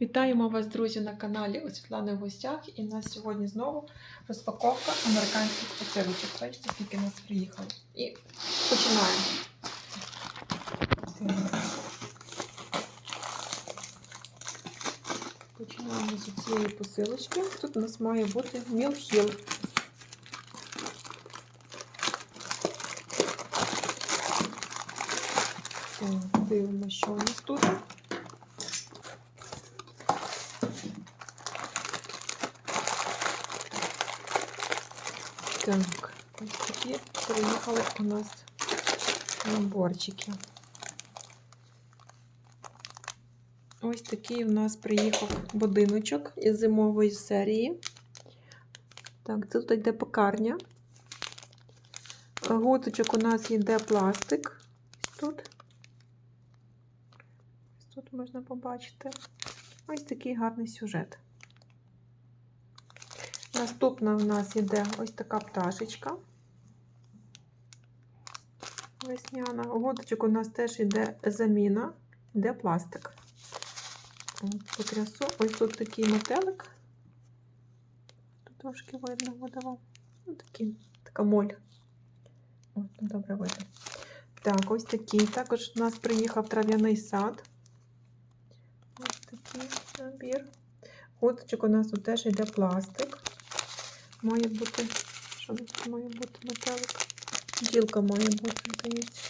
Вітаємо вас, друзі, на каналі у Світлани в гостях. І у нас сьогодні знову розпаковка американських посилочок. Бачите, скільки нас приїхало. І починаємо. Починаємо з цієї посилочки. Тут у нас має бути Мілхіл. Дивимося, що у нас тут. Так, ось такі приїхали у нас наборчики. Ось такий у нас приїхав будиночок із зимової серії. Так, тут йде пекарня. Гуточок у нас йде пластик. Тут. Тут можна побачити. Ось такий гарний сюжет. Наступна в нас йде ось така пташечка. Весняна. Годочок у нас теж йде заміна, йде пластик. Потрясу. Ось тут такий метелик. Тут трошки видно видавав. Ну, такий, така моль. От, ну, добре видно. Так, ось такий. Також у нас приїхав трав'яний сад. Ось такий набір. Годочок у нас тут теж йде пластик. Має бути, що тут має бути метелик? Бджілка має бути, здається.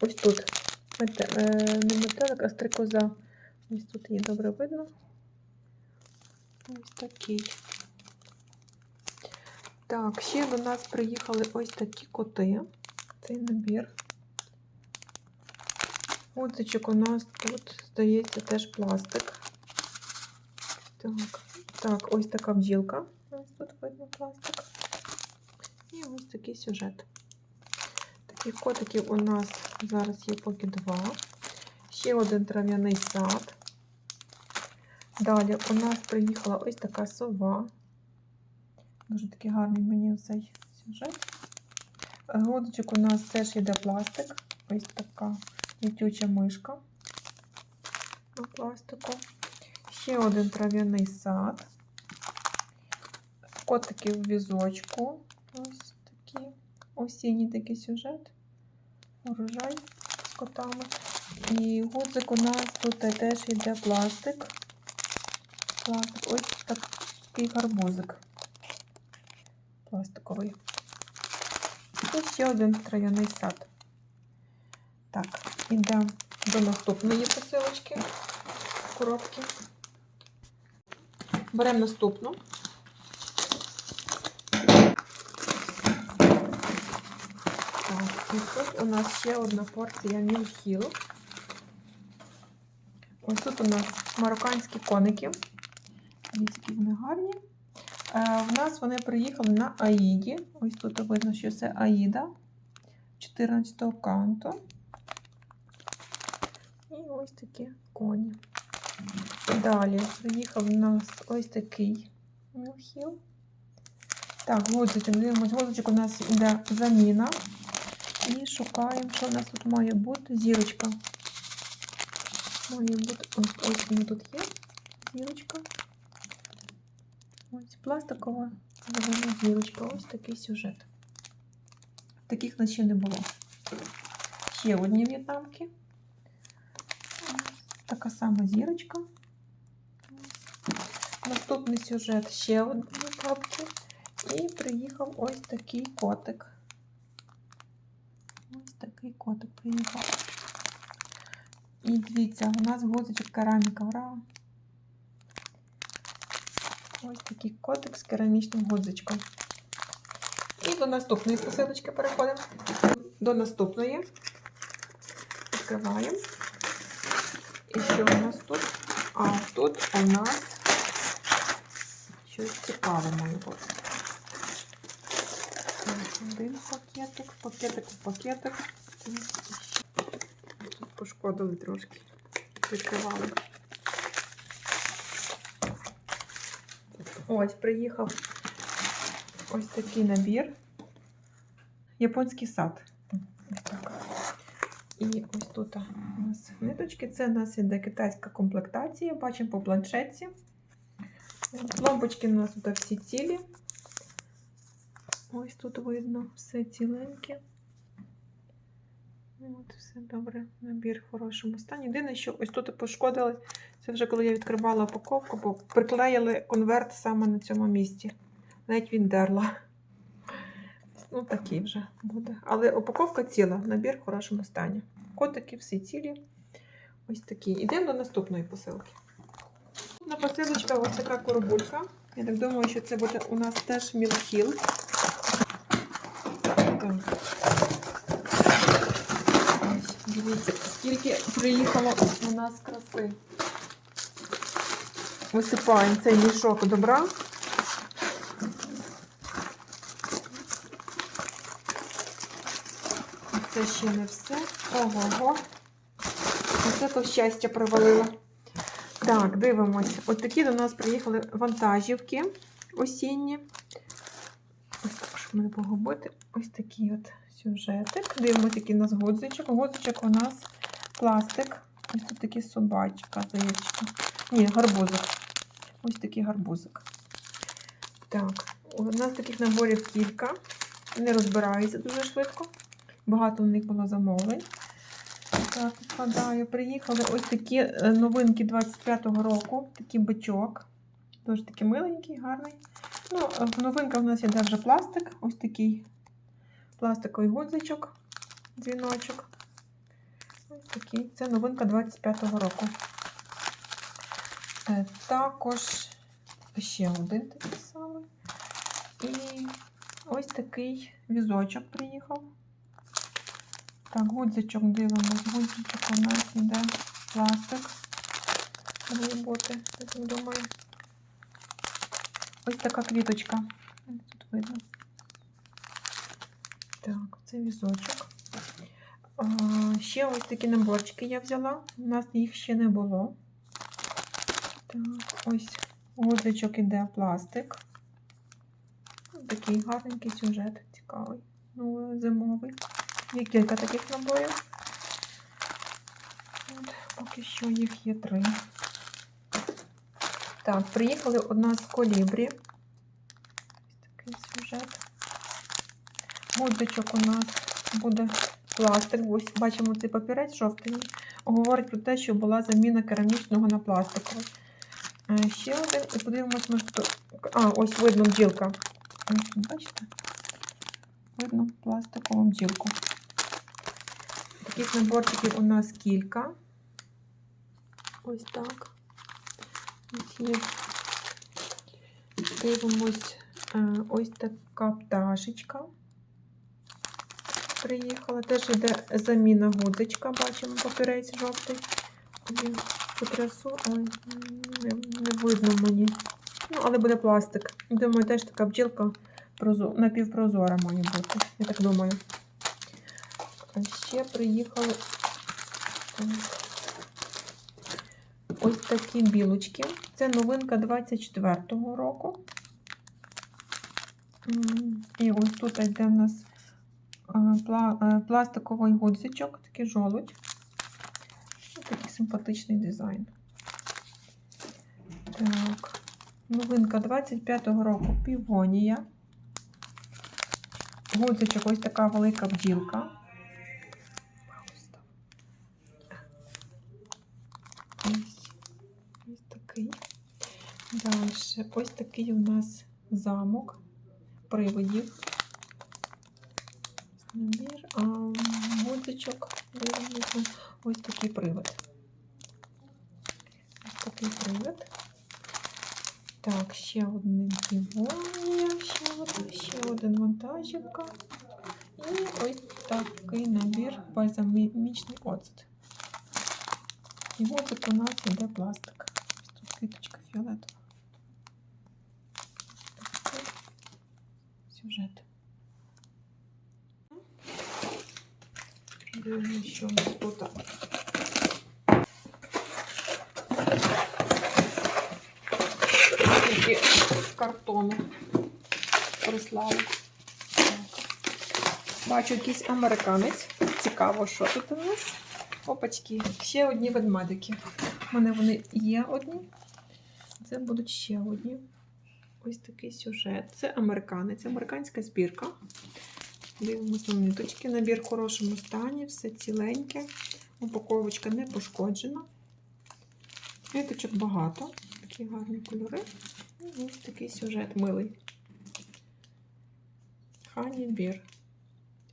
Ось тут. Мете, е, не метелик, а стрикоза. Ось тут її добре видно. Ось такий. Так, ще до нас приїхали ось такі коти. Цей набір. Отзичок у нас тут, здається, теж пластик. Так, так, ось така бджілка. Ось тут видно пластик. І ось такий сюжет. Таких котиків у нас зараз є поки два. Ще один трав'яний сад. Далі у нас приїхала ось така сова. Дуже такий гарний мені цей сюжет. Годочок у нас теж йде пластик. Ось така літюча мишка на пластику. Ще один трав'яний сад. Котики в візочку. Ось такі. Осінній такий сюжет. Урожай з котами. І гудзик у нас тут теж йде пластик. Пластик. Ось такий гарбузик. Пластиковий. І ще один трав'яний сад. Так, ідемо до наступної посилочки. Коробки. Беремо наступну. Так, і тут у нас ще одна порція мілхіл. Ось тут у нас марокканські коники. Які вони гарні. Е, в нас вони приїхали на Аїді. Ось тут видно, що це Аїда 14 го канту. І ось такі коні. Далі приїхав у нас ось такий мілхіл. Так, гудзичок, дивимось, гудзичок у нас йде заміна. І шукаємо, що в нас тут має бути. Зірочка. Має бути. Ось ось вона тут є. Зірочка. Ось пластикова зелена зірочка. Ось такий сюжет. Таких нас ще не було. Ще одні в'єтнамки. Така сама зірочка. Наступний сюжет ще одні капки. І приїхав ось такий котик. Такий котик приїхав. І дивіться, у нас гудзичок кераміка. Ура! Ось такий котик з керамічним гудзичком. І до наступної посилочки переходимо. До наступної. Відкриваємо. І що у нас тут? А тут у нас щось цікаве має бути. Один пакетик, пакетик пакетик. Тут пошкодили трошки. Відкривали. Ось, приїхав ось такий набір. Японський сад. І ось тут у нас ниточки. Це у нас іде китайська комплектація. Бачимо по планшетці. Лампочки у нас тут всі цілі. Ось тут видно все ціленьке. От, все добре. Набір в хорошому стані. Єдине, що ось тут пошкодили, це вже коли я відкривала упаковку, бо приклеїли конверт саме на цьому місці. Навіть віддерла. Ну, такий вже буде. Але упаковка ціла, набір в хорошому стані. Котики всі цілі. Ось такі. Йдемо до наступної посилки. На посилочка ось така коробулька. Я так думаю, що це буде у нас теж мілхіл. Так. Ось, Дивіться, скільки приїхало у нас краси. Висипаємо цей мішок добра. Це ще не все. Ого-го. Оце то щастя привалило. Так, дивимось. От такі до нас приїхали вантажівки осінні. Ось так, щоб не погубити. Ось такий от сюжетик. Дивимось, який у нас годзичок. Годзичок у нас пластик. Ось тут такі собачка, здається. Ні, гарбузик. Ось такий гарбузик. Так, у нас таких наборів кілька. Не розбираються дуже швидко. Багато у них було замовлень. Так, вгадаю, приїхали ось такі е, новинки 25-го року. Такий бичок. Дуже такий миленький, гарний. Ну, е, в нас іде вже пластик. Ось такий пластиковий гудзичок, дзвіночок. Ось такий. Це новинка 25-го року. Е, Також ще один такий самий. І ось такий візочок приїхав. Так, гудзичок дивимось. Гудзичок у нас іде пластик. Бути, я так думаю. Ось така квіточка. Тут видно. Це візочок. Ще ось такі наборчики я взяла. У нас їх ще не було. Так, ось гудзичок іде пластик. Такий гарненький сюжет, цікавий. Ну, зимовий. Є кілька таких наборів. От, поки що їх є три. Так, приїхали одна з колібрі. Ось такий сюжет. Гудзичок у нас буде пластик. Ось бачимо цей папірець жовтий. Говорить про те, що була заміна керамічного на пластиковий. Е, Ще один, і подивимось, може тут. А, ось видно бджілка. Бачите? Видно пластикову бджілку. Таких наборчиків у нас кілька. Ось так. Дивимось, е, ось така пташечка. Приїхала. Теж йде заміна гудзичка, бачимо папірець жовтий. Я Потрясу, ой, не, не видно мені. Ну, але буде пластик. Думаю, теж така бджілка напівпрозора має бути. Я так думаю. А ще приїхали ось такі білочки. Це новинка 24-го року. І ось тут йде в нас пластиковий гудзичок, такий жолудь. Ось такий симпатичний дизайн. Так, новинка 25-го року півонія. Гудзичок ось така велика бджілка. Ось, такий. Далі ось такий у нас замок привидів. Набір, а гудзичок, дивимося, ось такий привид. Ось такий привид. Так, ще один півонія, ще один, ще один вантажівка. І ось такий набір бальзамічний оцет. І оцет у нас іде пластик. Ось тут квіточка фіолетова. Такий сюжет. Дивимося, що у нас тут. Такі картони прислали. Бачу якийсь американець. Цікаво, що тут у нас. Опачки, ще одні ведмедики. У мене вони є одні. Це будуть ще одні. Ось такий сюжет. Це американець, американська збірка. Дивимося на ниточки. Набір в хорошому стані, все ціленьке. Упаковочка не пошкоджена. Ниточок багато. Такі гарні кольори. І ось такий сюжет милий. Хані бір.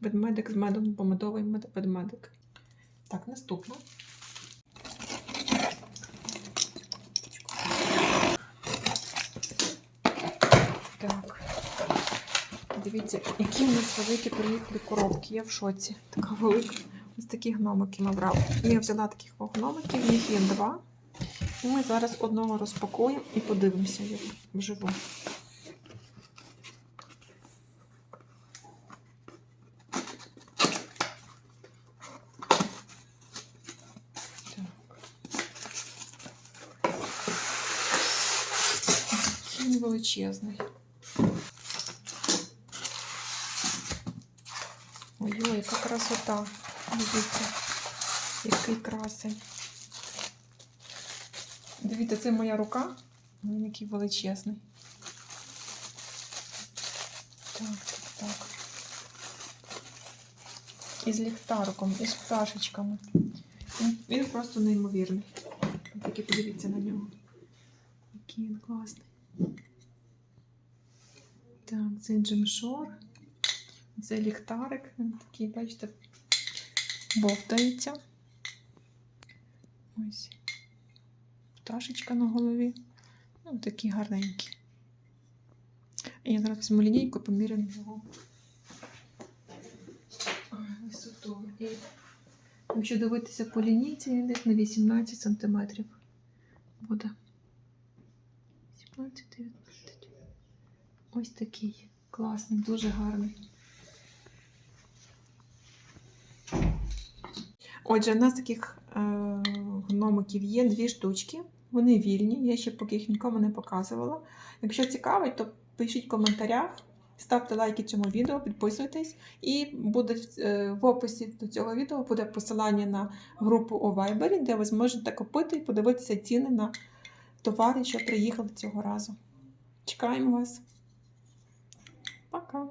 Ведмедик з медом, помадовий медмедик. Так, наступно. Так. Дивіться, які в нас великі приїхали коробки. Я в шоці. Така велика. Ось такі гномики набрав. Я взяла таких гномиків, їх є два. І ми зараз одного розпакуємо і подивимося їх вживу. Величезний. Яка красота. Дивіться, який красень. Дивіться, це моя рука. Він який величезний. Так, так, так. І з ліхтариком, і з пташечками. Він, він просто неймовірний. Тільки подивіться на нього. Який він класний. Так, це джемшор. Це ліхтарик. Він такий, бачите, бовтається. Ось. Пташечка на голові. Ну, такі гарненькі. І я зараз візьму лінійку, поміряю його висоту. І якщо дивитися по лінійці, він десь на 18 см буде. 17, 19. Ось такий. Класний, дуже гарний. Отже, у нас таких е, гномиків є дві штучки. Вони вільні, я ще поки їх нікому не показувала. Якщо цікавить, то пишіть в коментарях, ставте лайки цьому відео, підписуйтесь. І буде е, в описі до цього відео буде посилання на групу у Viber, де ви зможете купити і подивитися ціни на товари, що приїхали цього разу. Чекаємо вас. Пока!